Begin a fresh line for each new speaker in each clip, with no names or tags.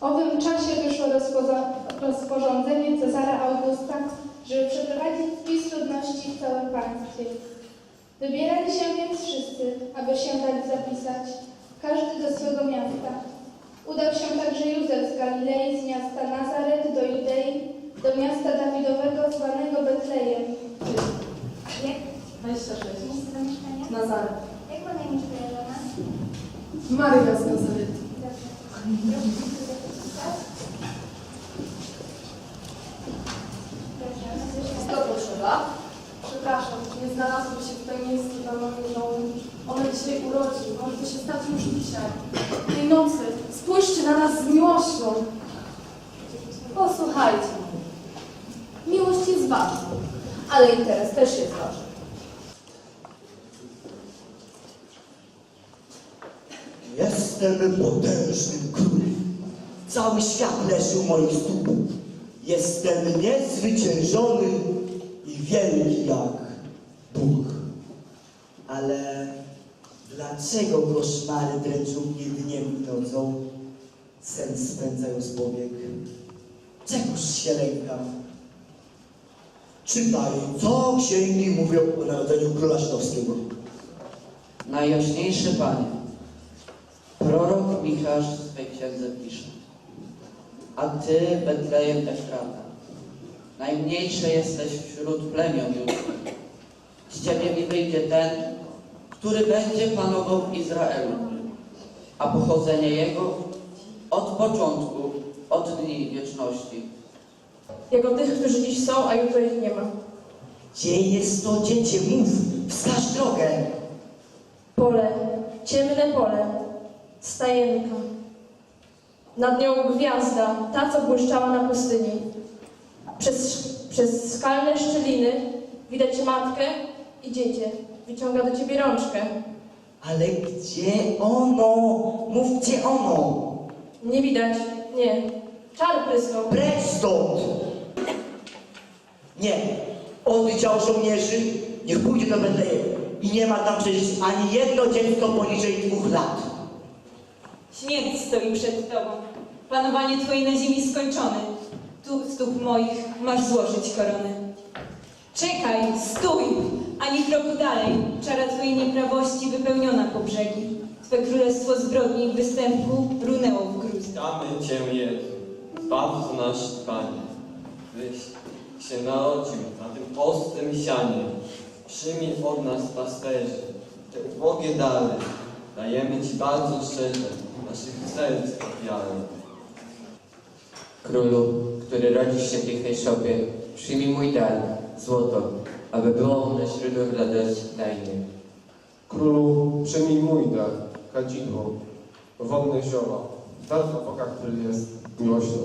W owym czasie wyszło rozporządzenie Cezara Augusta, żeby przeprowadzić spis ludności w całym państwie. Wybierali się więc wszyscy, aby się dać zapisać, każdy do swego miasta. Udał się także Józef z Galilei, z miasta Nazaret do Judei, do miasta Dawidowego zwanego Betlejem.
Jak
26.
miejsce zamieszkania?
Nazaret.
Jak ma na imię?
Maryja z Nazaretu.
Dobrze. Proszę się tu zapisać. Dobrze, nazwisko.
Co potrzeba? Przepraszam, nie znalazło się tutaj miejsce dla mojej żony. Ona dzisiaj urodzi, może to się stać już dzisiaj. Tej nocy spójrzcie na nas z miłością. Posłuchajcie. Miłość jest ważna, ale interes też jest ważny.
Jestem potężnym królem. Cały świat leży u moich stóp. Jestem niezwyciężony i wielki jak Bóg. Ale dlaczego koszmary dręczą mnie dniem i nocą? Sen spędzając powiek. Czegoż się lękam? Czytaj, co księgi mówią o narodzeniu króla Żydowskiego.
Najjaśniejszy Panie, prorok Michasz w swej księdze pisze, a Ty, Betlejem Efrata, najmniejszy jesteś wśród plemion ludzkich. Z Ciebie mi wyjdzie ten, który będzie panował Izraelu, a pochodzenie Jego od początku, od dni wieczności.
Jako tych, którzy dziś są, a jutro ich nie ma.
Gdzie jest to dziecię? Mów, wskaż drogę.
Pole, ciemne pole, stajenka. Nad nią gwiazda, ta, co błyszczała na pustyni. Przez, przez skalne szczeliny widać matkę i dziecię. Wyciąga do ciebie rączkę.
Ale gdzie ono? Mów, gdzie ono?
Nie widać, nie. Czar prysnął.
Precz stąd! Nie, oddział żołnierzy niech pójdzie do Betlejem i nie ma tam przecież ani jedno dziecko poniżej dwóch lat.
Śmierć stoi przed tobą. Panowanie twoje na ziemi skończone. Tu stóp moich masz złożyć koronę. Czekaj, stój, ani kroku dalej. Czara twojej nieprawości wypełniona po brzegi. Twe królestwo zbrodni i występu runęło w gruzach.
Witamy Cię, Jezu, Zbawco nasz Panie, Byś się narodził na tym ostrym sianie. Przyjmij od nas, pasterzy, te ubogie dary. Dajemy Ci bardzo szczerze naszych serc ofiary.
Królu, który rodzisz się w pięknej szopie, przyjmij mój dar, złoto, aby było one źródłem radości dajnie.
Królu, przyjmij mój dar, kadzidło, wolne zioła, dar w oka, który jest miłością.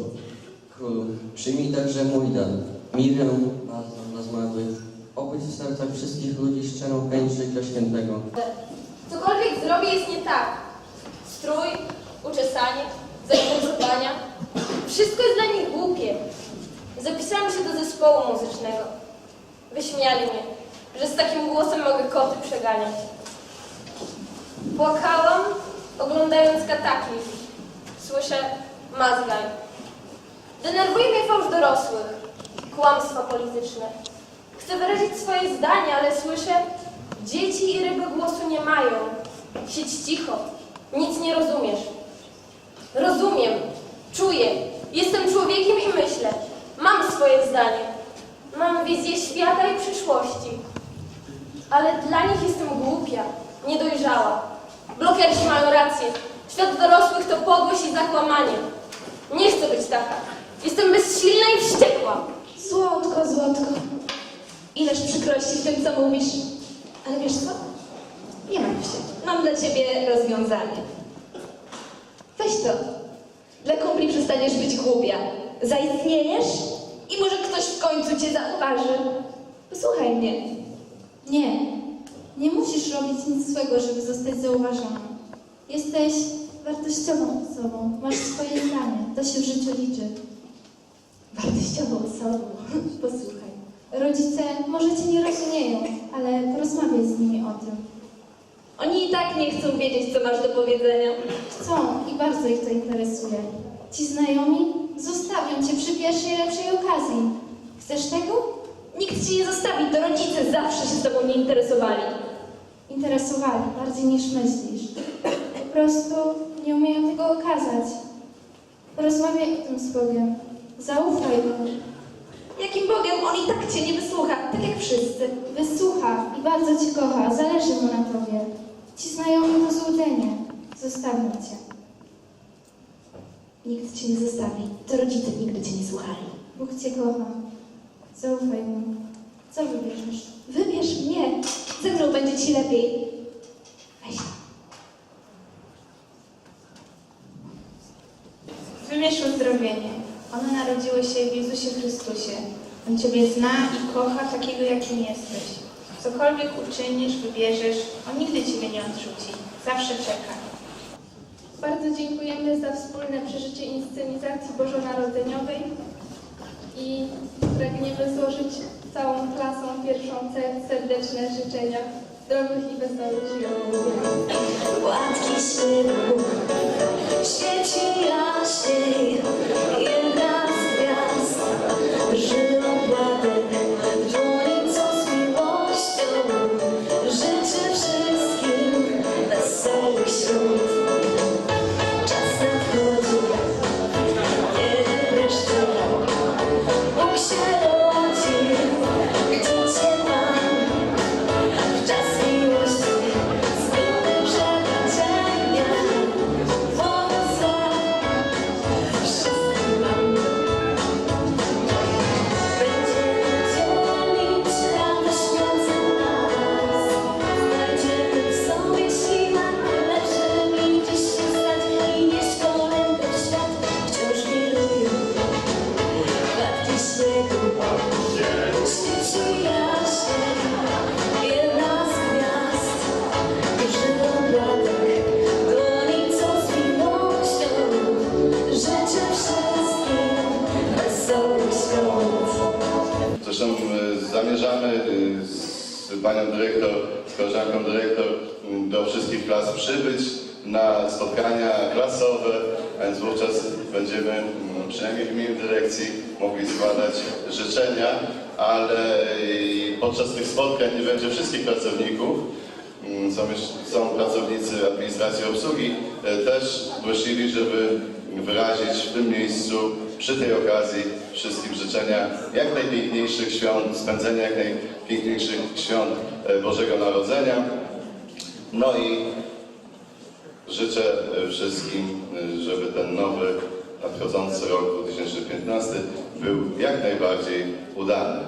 Przyjmij także mój dar, mirę bazą na zmarłych, obudź w sercach wszystkich ludzi szczerą chęć życia świętego.
Cokolwiek zrobię jest nie tak. Strój, uczesanie, zainteresowania. Wszystko jest dla nich głupie. Zapisałam się do zespołu muzycznego. Wyśmiali mnie, że z takim głosem mogę koty przeganiać. Płakałam, oglądając kataklizm. Słyszę mazgaj. Denerwuje mnie fałsz dorosłych, kłamstwa polityczne. Chcę wyrazić swoje zdanie, ale słyszę, dzieci i ryby głosu nie mają. Siedź cicho, nic nie rozumiesz. Rozumiem, czuję, jestem człowiekiem i myślę. Mam swoje zdanie. Mam wizję świata i przyszłości. Ale dla nich jestem głupia, niedojrzała. Blokerzy mają rację. Świat dorosłych to podłość i zakłamanie. Nie chcę być taka. Jestem bezsilna i wściekła.
Złotko, złotko. Ileż przykrości w tym, co mówisz. Ale wiesz co? Nie martw się. Mam dla ciebie rozwiązanie. Weź to. Dla kumpli przestaniesz być głupia. Zaistniejesz i może ktoś w końcu cię zauważy. Posłuchaj mnie. Nie. Nie musisz robić nic złego, żeby zostać zauważoną. Jesteś wartościową osobą. Masz swoje zdanie. To się w życiu liczy. Wartościową osobą. Posłuchaj. Rodzice może cię nie rozumieją, ale porozmawiaj z nimi o tym.
Oni i tak nie chcą wiedzieć, co masz do powiedzenia.
Chcą i bardzo ich to interesuje.
Ci znajomi zostawią cię przy pierwszej lepszej okazji. Chcesz tego?
Nikt ci nie zostawi, to rodzice zawsze się z tobą nie interesowali.
Interesowali bardziej niż myślisz. Po prostu nie umieją tego okazać. Porozmawiaj o tym z Bogiem. Zaufaj Mu.
Jakim Bogiem on i tak cię nie wysłucha, tak jak wszyscy.
Wysłucha i bardzo cię kocha. Zależy Mu na tobie. Ci znajomi to złudzenie. Zostawią cię.
Nikt cię nie zostawi, to rodzice nigdy cię nie słuchali.
Bóg cię kocha. Zaufaj Mu. Co wybierzesz?
Wybierz mnie, ze mną będzie ci lepiej. Weź to.
Wybierz uzdrowienie. One narodziły się w Jezusie Chrystusie. On Ciebie zna i kocha takiego, jakim jesteś. Cokolwiek uczynisz, wybierzesz, On nigdy Ciebie nie odrzuci. Zawsze czeka. Bardzo dziękujemy za wspólne przeżycie inscenizacji bożonarodzeniowej i pragniemy złożyć całą klasą pierwszą serdeczne życzenia zdrowych i wesołych świąt.
Gładki śniegu świeci jaśniej,
zamierzamy e, z panią dyrektor, z koleżanką dyrektor m, do wszystkich klas przybyć na spotkania klasowe, więc wówczas będziemy m, przynajmniej w imieniu dyrekcji mogli składać życzenia, ale podczas tych spotkań nie będzie wszystkich pracowników. Mm, Są, są pracownicy administracji obsługi e, też prosili, żeby wyrazić w tym miejscu przy tej okazji wszystkim życzenia jak najpiękniejszych świąt, spędzenia jak najpiękniejszych świąt e, Bożego Narodzenia. No i życzę e, wszystkim, e, żeby ten nowy, nadchodzący rok 2015 był jak najbardziej udany.